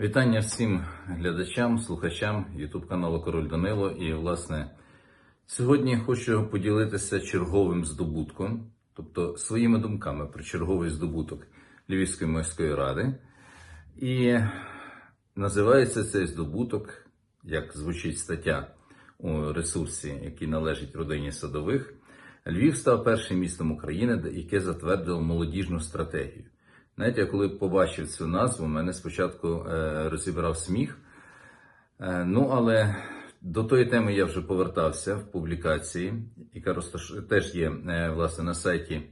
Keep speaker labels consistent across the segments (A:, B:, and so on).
A: Вітання всім глядачам, слухачам YouTube каналу Король Данило. І, власне, сьогодні хочу поділитися черговим здобутком, тобто своїми думками про черговий здобуток Львівської міської ради. І називається цей здобуток, як звучить стаття у ресурсі, який належить родині садових. Львів став першим містом України, яке затвердило молодіжну стратегію. Знаєте, я коли побачив цю назву, мене спочатку е, розібрав сміх. Е, ну, але до тої теми я вже повертався в публікації, яка теж є е, власне на сайті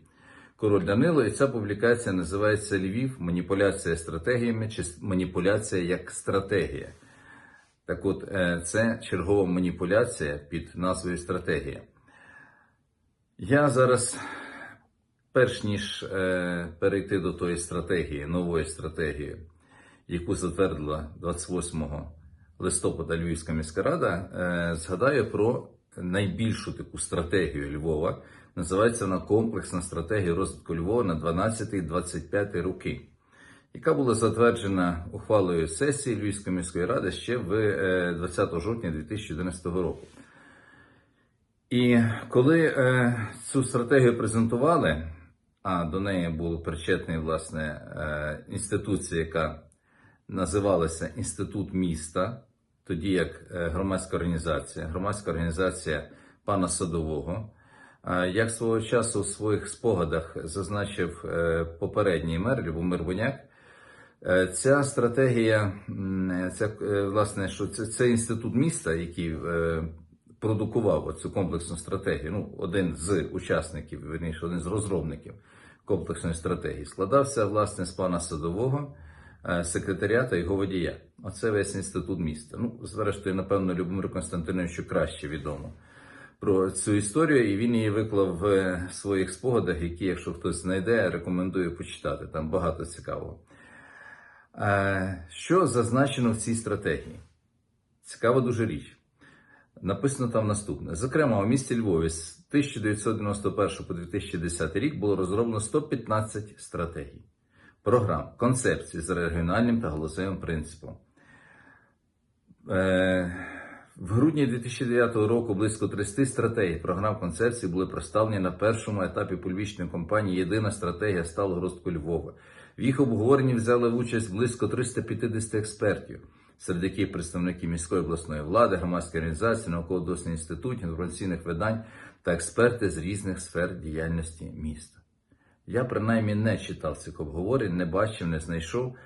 A: Король Данило. І ця публікація називається Львів маніпуляція стратегіями чи маніпуляція як стратегія. Так от, це чергова маніпуляція під назвою стратегія. Я зараз Перш ніж е, перейти до тої стратегії, нової стратегії, яку затвердила 28 листопада Львівська міська рада, е, згадаю про найбільшу таку стратегію Львова. Називається вона комплексна стратегія розвитку Львова на 12-25 роки, яка була затверджена ухвалою сесії Львівської міської ради ще в е, 20 жовтня 2011 року. І коли е, цю стратегію презентували, а до неї був причетний власне е, інституція, яка називалася Інститут міста, тоді як е, громадська організація, громадська організація пана Садового. Як свого часу у своїх спогадах зазначив е, попередній мер Любомир Боняк, Е, Ця стратегія, ця, власне, що це, це інститут міста, який продукував цю комплексну стратегію. Ну, один з учасників, верніше, один з розробників комплексної стратегії, складався власне з пана садового, е, секретаря та його водія. Оце весь інститут міста. Ну, зрештою, напевно, Любомиру Константиновичу краще відомо про цю історію, і він її виклав в своїх спогадах, які, якщо хтось знайде, рекомендую почитати. Там багато цікавого. Е, Що зазначено в цій стратегії? Цікава дуже річ. Написано там наступне. Зокрема, у місті Львові з 1991 по 2010 рік було розроблено 115 стратегій, програм, концепцій з регіональним та галузевим принципом. Е, В грудні 2009 року близько 30 стратегій, програм концепцій були представлені на першому етапі публічної кампанії Єдина стратегія сталого розвитку Львова. В їх обговоренні взяли участь близько 350 експертів, серед яких представники міської обласної влади, громадської організації, науково-дослідних інститутів, інформаційних видань та експерти з різних сфер діяльності міста. Я принаймні не читав цих обговорень, не бачив, не знайшов,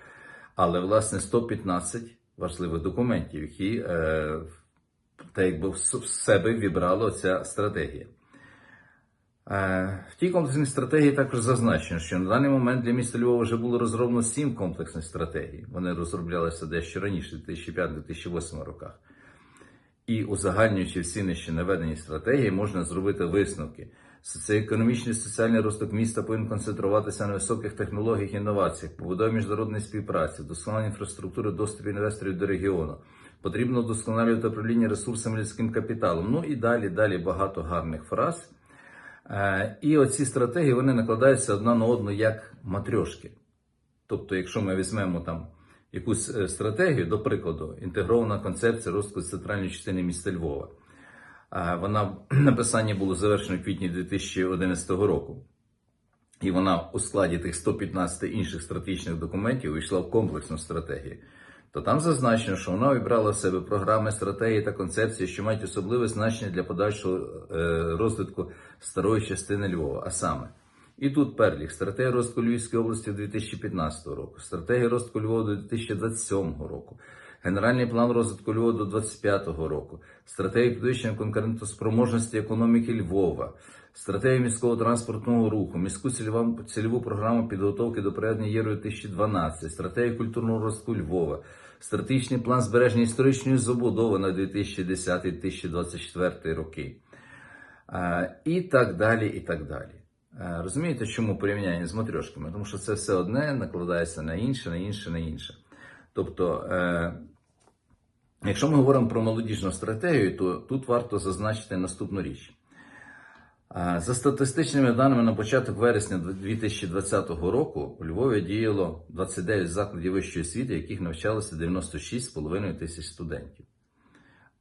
A: але власне 115 важливих документів, які е, та якби в себе вібрала ця стратегія. Е, В тій комплексній стратегії також зазначено, що на даний момент для міста Львова вже було розроблено сім комплексних стратегій. Вони розроблялися дещо раніше, в 2005-2008 роках. І узагальнюючи всі нижче наведені стратегії, можна зробити висновки. Соціоекономічний і соціальний розвиток міста повинен концентруватися на високих технологіях і інноваціях, побудові міжнародної співпраці, вдосконаленні інфраструктури доступу інвесторів до регіону. Потрібно вдосконалювати управління ресурсами людським капіталом. Ну і далі, далі багато гарних фраз. Е, І оці стратегії вони накладаються одна на одну як матрьошки. Тобто, якщо ми візьмемо там якусь е, стратегію, до прикладу, інтегрована концепція розвитку центральної частини міста Львова. Е, Вона написання було завершено в квітні 2011 року. І вона у складі тих 115 інших стратегічних документів увійшла в комплексну стратегію. То там зазначено, що вона обрала в себе програми, стратегії та концепції, що мають особливе значення для подальшого е, розвитку старої частини Львова. А саме, і тут перлік, стратегія розвитку Львівської області 2015 року, стратегія розвитку Львова до 2027 року, генеральний план розвитку Львова до 2025 року, стратегія підвищення конкурентоспроможності економіки Львова, стратегія міського транспортного руху, міську цільову, програму підготовки до проведення Євро 2012, стратегія культурного розвитку Львова, стратегічний план збереження історичної забудови на 2010-2024 роки. І так далі, і так далі. Розумієте, чому порівняння з матрьошками? Тому що це все одне накладається на інше, на інше, на інше. Тобто, е, якщо ми говоримо про молодіжну стратегію, то тут варто зазначити наступну річ. За статистичними даними на початок вересня 2020 року у Львові діяло 29 закладів вищої освіти, яких навчалося 96,5 тисяч студентів.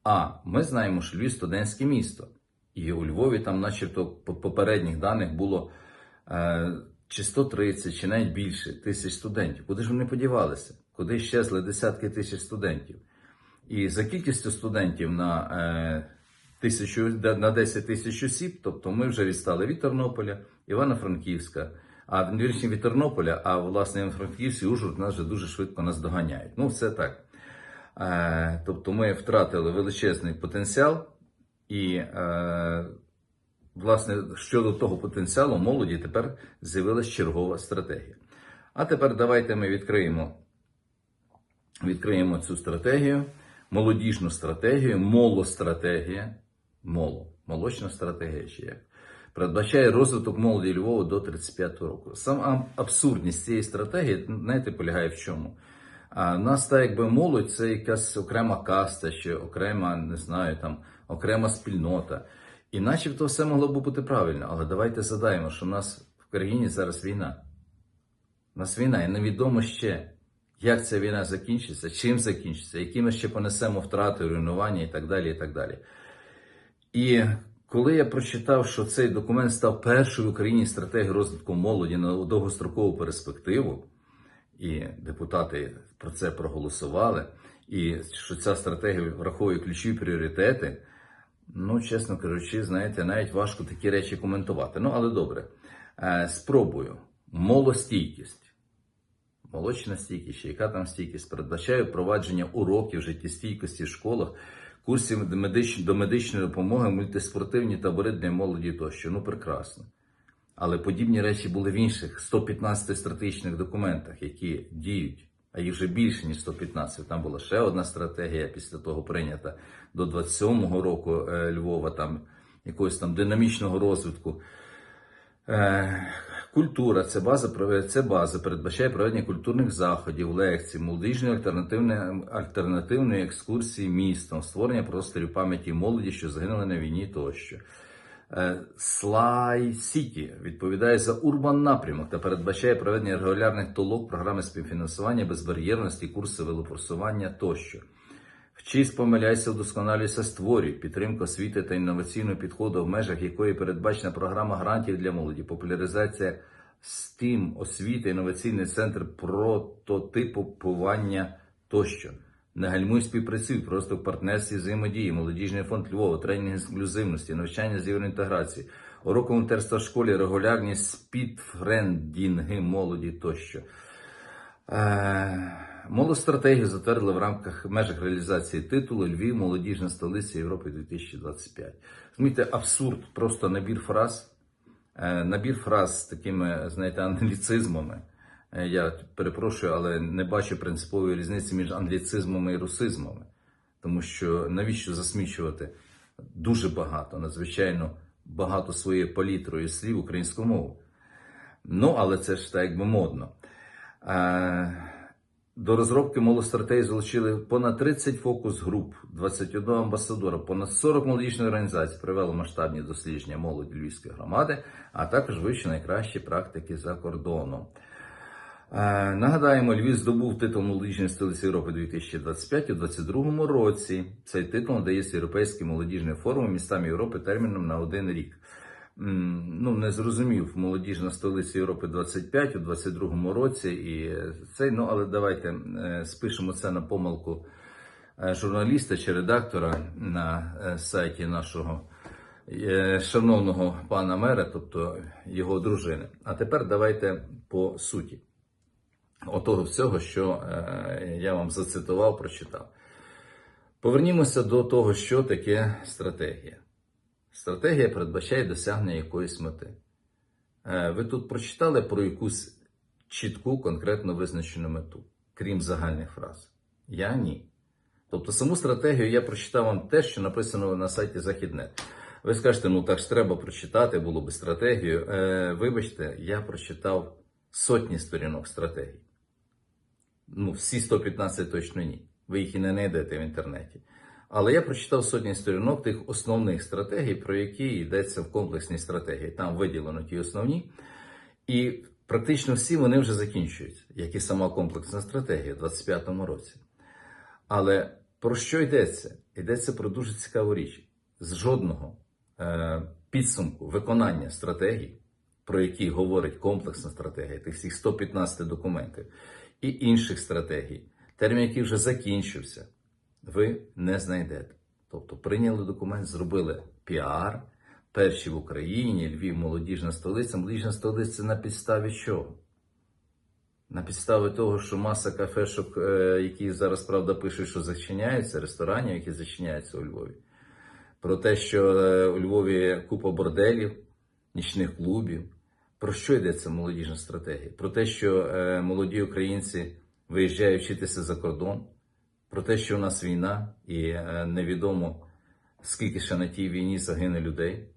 A: А ми знаємо, що Львів студентське місто. І у Львові там, начебто, по попередніх даних було е, чи 130, чи навіть більше тисяч студентів. Куди ж вони подівалися? Куди щезли десятки тисяч студентів? І за кількістю студентів на, е, тисячу, на 10 тисяч осіб, тобто ми вже відстали від Тернополя, Івано-Франківська, а вірніше від Тернополя, а власне Івано-Франківськ і Ужгород нас вже дуже швидко нас доганяють. Ну, це так. Е, тобто ми втратили величезний потенціал, і, е, власне, щодо того потенціалу, молоді тепер з'явилася чергова стратегія. А тепер давайте ми відкриємо, відкриємо цю стратегію, молодіжну стратегію, молостратегія, моло, молочна стратегія чи як. Передбачає розвиток молоді Львова до 35 року. Сама абсурдність цієї стратегії, знаєте, полягає в чому? А нас так якби молодь це якась окрема каста, чи окрема, не знаю, там окрема спільнота. І начебто все могло б бути правильно, але давайте задаємо, що в нас в країні зараз війна. У нас війна, і невідомо ще, як ця війна закінчиться, чим закінчиться, які ми ще понесемо втрати, руйнування і так далі. І так далі. І коли я прочитав, що цей документ став першою в Україні стратегією розвитку молоді на довгострокову перспективу, і депутати про це проголосували, і що ця стратегія враховує ключові пріоритети. Ну, чесно кажучи, знаєте, навіть важко такі речі коментувати. Ну, але добре. Е, спробую. Молостійкість. Молочна стійкість, яка там стійкість, передбачає впровадження уроків життєстійкості в школах, курсів до медичної допомоги, мультиспортивні табори для молоді тощо. Ну, прекрасно. Але подібні речі були в інших 115 стратегічних документах, які діють, а їх вже більше, ніж 115. Там була ще одна стратегія після того прийнята до 27-го року е, Львова, там якогось там динамічного розвитку. Е, Культура це база, це база передбачає проведення культурних заходів, лекцій, молодіжної альтернативної, альтернативної екскурсії містом, створення просторів пам'яті молоді, що загинули на війні тощо. Слай Сіті відповідає за урбан напрямок та передбачає проведення регулярних толок, програми співфінансування, безбар'єрності, курси велопросування тощо. Вчись, помиляйся, вдосконалюйся, створюй. Підтримка освіти та інноваційного підходу, в межах якої передбачена програма грантів для молоді, популяризація STEAM, освіти, інноваційний центр прототипування тощо. Не гальмуй співпрацюй, просто в партнерстві взаємодії, молодіжний фонд Львова, тренінг інклюзивності, навчання з євроінтеграції, урок волонтерства в школі, регулярні спідфрендінги молоді тощо. Е, Молодстратегію затвердили в рамках межах реалізації титулу Львів, молодіжна столиця Європи 2025. Змійте, абсурд, просто набір фраз, е, набір фраз з такими, знаєте, англіцизмами. Е, Я перепрошую, але не бачу принципової різниці між англіцизмами і русизмами. Тому що навіщо засмічувати дуже багато, надзвичайно багато своєю палітрою слів українську мову. Ну, але це ж так якби модно. До розробки молостратегії залучили понад 30 фокус-груп, 21 амбасадора, понад 40 молодіжних організацій провели масштабні дослідження молоді Львівської громади, а також вивчили найкращі практики за кордоном. Е, Нагадаємо, Львів здобув титул молодіжної столиці Європи 2025 у 2022 році. Цей титул надається Європейський молодіжний форум містам Європи терміном на один рік. Ну, не зрозумів молодіжна столиця Європи 25 у 22 році. І цей, ну, але давайте е, спишемо це на помилку е, журналіста чи редактора на е, сайті нашого шановного пана мера, тобто його дружини. А тепер давайте по суті. Отого всього, що я вам зацитував, прочитав. Повернімося до того, що таке стратегія. Стратегія передбачає досягнення якоїсь мети. Е, ви тут прочитали про якусь чітку, конкретно визначену мету, крім загальних фраз. Я ні. Тобто саму стратегію я прочитав вам те, що написано на сайті Західнет. Ви скажете, ну так ж треба прочитати, було би стратегію. Е, вибачте, я прочитав сотні сторінок стратегії. Ну, всі 115 точно ні. Ви їх і не знайдете в інтернеті. Але я прочитав сотні сторінок тих основних стратегій, про які йдеться в комплексній стратегії. Там виділено ті основні. І практично всі вони вже закінчуються, як і сама комплексна стратегія у 2025 році. Але про що йдеться? Йдеться про дуже цікаву річ. З жодного е, підсумку виконання стратегій, про які говорить комплексна стратегія, тих всіх 115 документів, і інших стратегій, термін, який вже закінчився, ви не знайдете. Тобто прийняли документ, зробили піар, перші в Україні, Львів, молодіжна столиця. Молодіжна столиця на підставі чого? На підставі того, що маса кафешок, е, які зараз правда пишуть, що зачиняються, ресторанів, які зачиняються у Львові. Про те, що е, у Львові купа борделів, нічних клубів. Про що йдеться молодіжна стратегія? Про те, що е, молоді українці виїжджають вчитися за кордон, про те, що у нас війна, і е, невідомо скільки ще на тій війні загине людей,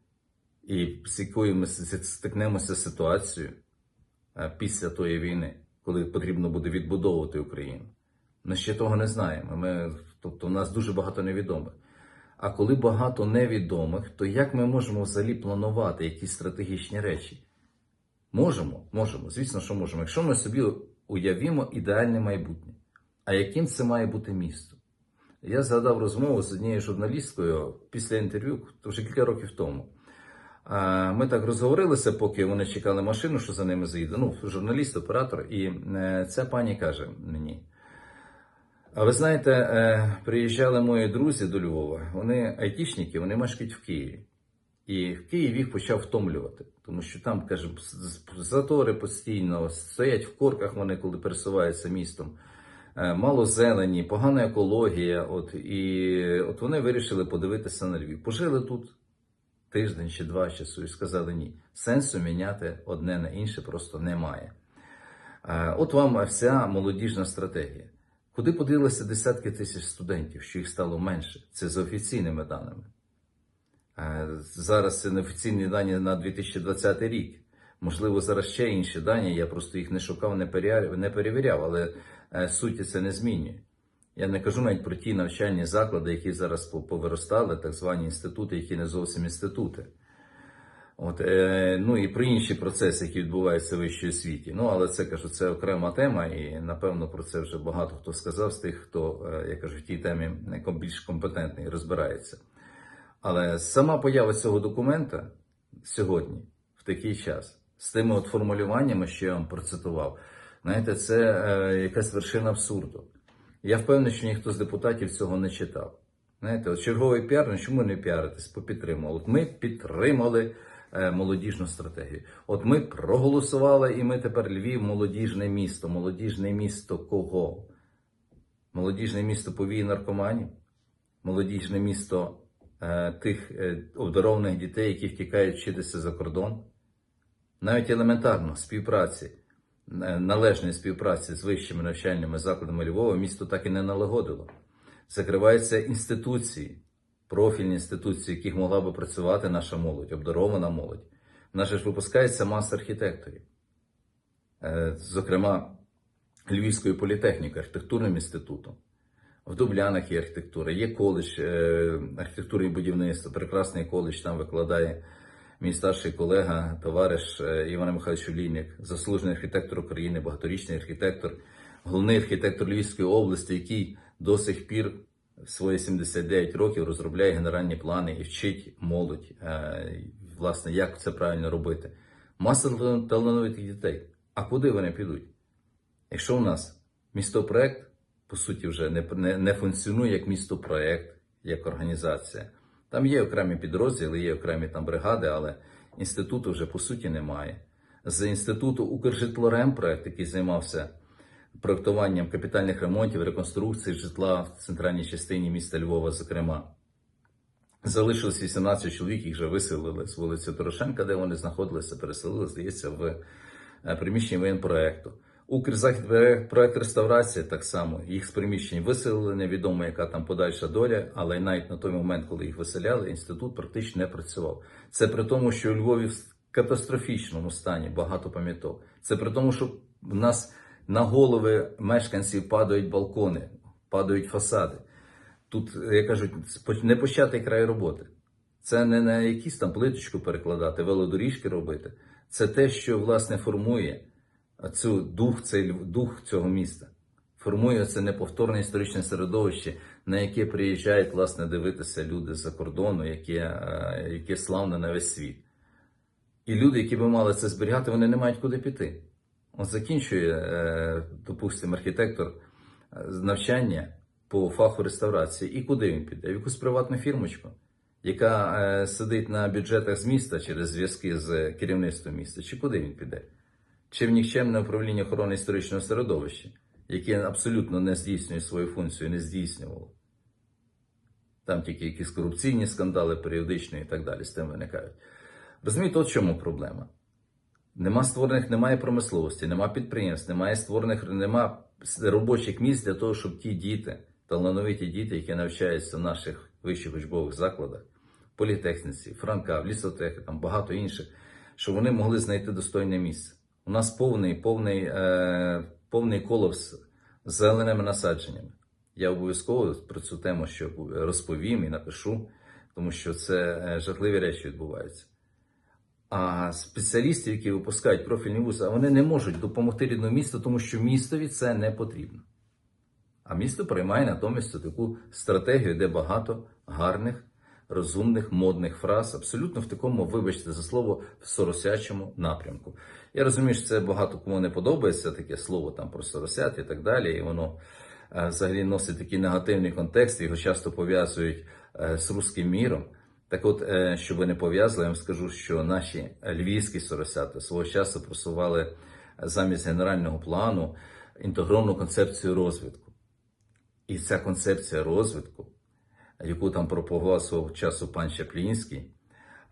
A: і з якою ми стикнемося з ситуацією е, після тої війни, коли потрібно буде відбудовувати Україну. Ми ще того не знаємо. Ми, тобто, у нас дуже багато невідомих. А коли багато невідомих, то як ми можемо взагалі планувати якісь стратегічні речі? Можемо, можемо, звісно, що можемо. Якщо ми собі уявімо ідеальне майбутнє. А яким це має бути місто? Я згадав розмову з однією журналісткою після інтерв'ю, то вже кілька років тому. Ми так розговорилися, поки вони чекали машину, що за ними заїде. Ну, журналіст, оператор, і е, ця пані каже мені. А ви знаєте, е, приїжджали мої друзі до Львова. Вони айтішники, вони мешкають в Києві. І в Києві їх почав втомлювати, тому що там, каже, затори постійно, стоять в корках вони, коли пересуваються містом. Е, Мало зелені, погана екологія. От, і от вони вирішили подивитися на Львів. Пожили тут тиждень чи два часу і сказали ні. Сенсу міняти одне на інше просто немає. Е, От вам вся молодіжна стратегія. Куди поділися десятки тисяч студентів, що їх стало менше? Це за офіційними даними. Е, Зараз це неофіційні дані на 2020 рік. Можливо, зараз ще інші дані. Я просто їх не шукав, не перевіряв, не перевіряв, але е, суті це не змінює. Я не кажу навіть про ті навчальні заклади, які зараз повиростали, так звані інститути, які не зовсім інститути. От, е, ну і про інші процеси, які відбуваються в вищій освіті. Ну, але це кажу, це окрема тема, і напевно про це вже багато хто сказав з тих, хто, е, я кажу, в тій темі більш компетентний розбирається. Але сама поява цього документа сьогодні, в такий час, з тими от формулюваннями, що я вам процитував, знаєте, це е, якась вершина абсурду. Я впевнений, що ніхто з депутатів цього не читав. Знаєте, от черговий піар, ну чому не піаритись, попідтримали? От ми підтримали е, молодіжну стратегію. От ми проголосували, і ми тепер Львів молодіжне місто. Молодіжне місто кого? Молодіжне місто повії наркоманів, молодіжне місто е, тих е, обдарованих дітей, які втікають вчитися за кордон. Навіть елементарно співпраці, е, належної співпраці з вищими навчальними закладами Львова місто так і не налагодило. Закриваються інституції, профільні інституції, в яких могла би працювати наша молодь, обдарована молодь. Же ж випускається маса архітекторів. Е, Зокрема, Львівської політехніки, архітектурним інститутом. В Дублянах є архітектура, є коледж е, архітектури і будівництва, прекрасний коледж, там викладає мій старший колега, товариш е, Іван Михайлович Олійник, заслужений архітектор України, багаторічний архітектор, головний архітектор Львівської області, який до сих пір в свої 79 років розробляє генеральні плани і вчить молодь, е, власне, як це правильно робити. Маса талан- талановитих дітей. А куди вони підуть? Якщо у нас містопроект, по суті, вже не, не, не функціонує як містопроект, як організація. Там є окремі підрозділи, є окремі там бригади, але інституту вже по суті немає. З інституту Укржитлоремпроект, який займався проектуванням капітальних ремонтів, реконструкції житла в центральній частині міста Львова, зокрема, залишилось 18 чоловік, їх вже виселили з вулиці Торошенка, де вони знаходилися, переселили, здається, в е, приміщення воєнпроекту. Укрзахід проект реставрації так само. Їх з приміщень виселили, невідомо, яка там подальша доля, але навіть на той момент, коли їх виселяли, інститут практично не працював. Це при тому, що у Львові в катастрофічному стані багато пам'яток. Це при тому, що в нас на голови мешканців падають балкони, падають фасади. Тут, як кажуть, не початий край роботи. Це не на якісь там плиточку перекладати, велодоріжки робити. Це те, що власне формує цю дух, цей дух цього міста. Формує це неповторне історичне середовище, на яке приїжджають власне дивитися люди з-за кордону, яке, е, яке славне на весь світ. І люди, які би мали це зберігати, вони не мають куди піти. От закінчує, е, допустимо, архітектор е, навчання по фаху реставрації. І куди він піде? В якусь приватну фірмочку, яка сидить на бюджетах з міста через зв'язки з керівництвом міста, чи куди він піде? Чи в нікчемне управління охорони історичного середовища, яке абсолютно не здійснює свою функцію, не здійснювало. Там тільки якісь корупційні скандали періодичні і так далі з тим виникають. Розумієте, от чому проблема? Нема створених, немає промисловості, нема підприємств, немає створених, нема робочих місць для того, щоб ті діти, талановиті діти, які навчаються в наших вищих учбових закладах, політехніці, Франка, лісотехі, там багато інших, щоб вони могли знайти достойне місце. У нас повний, повний, е, повний колапс з зеленими насадженнями. Я обов'язково про цю тему ще розповім і напишу, тому що це е, жахливі речі відбуваються. А спеціалістів, які випускають профільні вузи, вони не можуть допомогти рідному місту, тому що містові це не потрібно. А місто приймає натомість таку стратегію, де багато гарних, розумних, модних фраз, абсолютно в такому, вибачте за слово, в соросячому напрямку. Я розумію, що це багато кому не подобається таке слово там про соросят і так далі. І воно е, взагалі носить такий негативний контекст, його часто пов'язують е, з руським міром. Так от, е, щоб ви не пов'язали, я вам скажу, що наші львівські соросята свого часу просували замість генерального плану інтегровану концепцію розвитку. І ця концепція розвитку, яку там пропагував часу пан Чаплінський,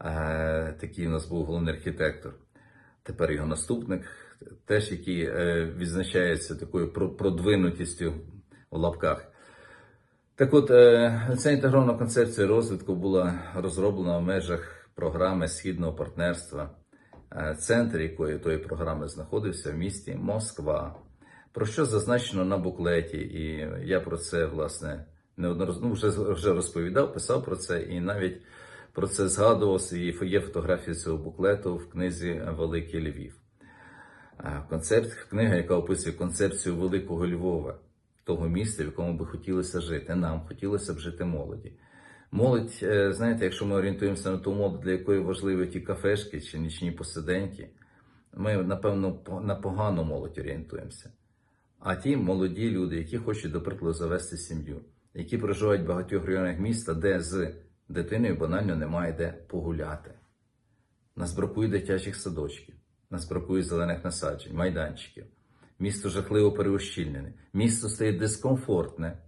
A: е, такий у нас був головний архітектор, тепер його наступник, теж який е, відзначається такою продвинутістю в лапках. Так от, е, ця інтегрована концепція розвитку була розроблена в межах програми Східного партнерства, центр якої тої програми знаходився в місті Москва. Про що зазначено на буклеті, і я про це, власне, неодноразово ну, вже, вже розповідав, писав про це, і навіть про це згадував, і є фотографія цього буклету в книзі Великий Львів. Концепт, книга, яка описує концепцію Великого Львова того місця, в якому би хотілося жити. Нам хотілося б жити молоді. Молодь, е, знаєте, якщо ми орієнтуємося на ту молодь, для якої важливі ті кафешки чи нічні посиденьки, ми, напевно, на погану молодь орієнтуємося. А ті молоді люди, які хочуть, до прикладу, завести сім'ю, які проживають в багатьох районах міста, де з дитиною банально немає де погуляти. Нас бракує дитячих садочків, нас бракує зелених насаджень, майданчиків. Місто жахливо переощільнене. Місто стає дискомфортне.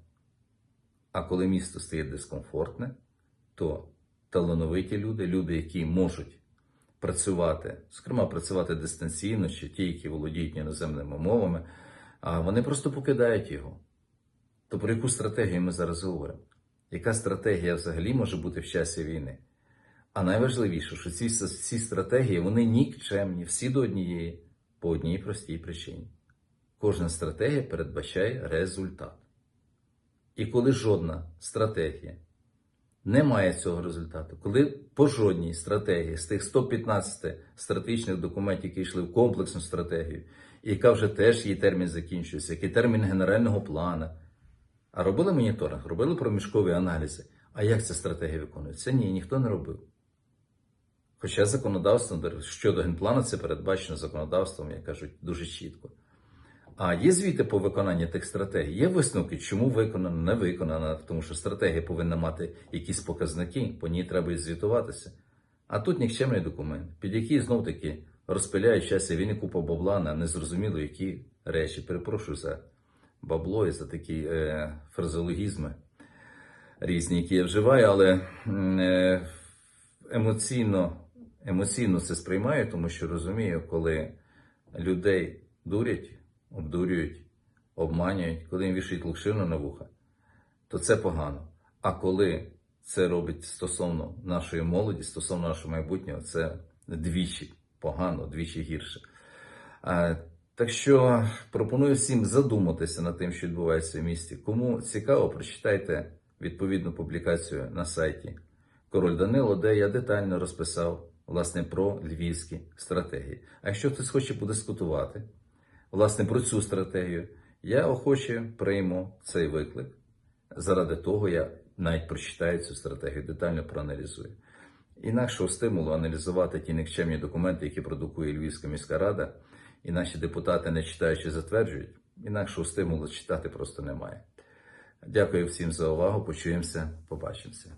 A: А коли місто стає дискомфортне, то талановиті люди, люди, які можуть працювати, зокрема, працювати дистанційно, чи ті, які володіють іноземними мовами, вони просто покидають його. То про яку стратегію ми зараз говоримо? Яка стратегія взагалі може бути в часі війни? А найважливіше, що ці, ці стратегії вони нікчемні, всі до однієї, по одній простій причині. Кожна стратегія передбачає результат. І коли жодна стратегія не має цього результату, коли по жодній стратегії з тих 115 стратегічних документів, які йшли в комплексну стратегію, яка вже теж її термін закінчується, який термін генерального плану, а робили моніторинг, робили проміжкові аналізи. А як ця стратегія виконується? Ні, ніхто не робив. Хоча законодавством щодо генплану це передбачено законодавством, як кажуть, дуже чітко. А є звіти по виконанню тих стратегій, є висновки, чому виконано, не виконано, тому що стратегія повинна мати якісь показники, по ній треба і звітуватися. А тут нікчемний документ, під який знов таки розпиляють він і купа бабла на незрозуміло які речі. Перепрошую за бабло і за такі е, фразеологізми різні, які я вживаю, але е, емоційно, емоційно це сприймаю, тому що розумію, коли людей дурять обдурюють, обманюють, коли їм вішають лукшину на вуха, то це погано. А коли це робить стосовно нашої молоді, стосовно нашого майбутнього, це двічі погано, двічі гірше. Так що пропоную всім задуматися над тим, що відбувається в місті. Кому цікаво, прочитайте відповідну публікацію на сайті Король Данило, де я детально розписав власне про львівські стратегії. А якщо хтось хоче подискутувати власне про цю стратегію, я охоче прийму цей виклик. Заради того я навіть прочитаю цю стратегію, детально проаналізую. Інакшого стимулу аналізувати ті нікчемні документи, які продукує Львівська міська рада, і наші депутати, не читаючи, затверджують. Інакшого стимулу читати просто немає. Дякую всім за увагу. Почуємося, побачимося.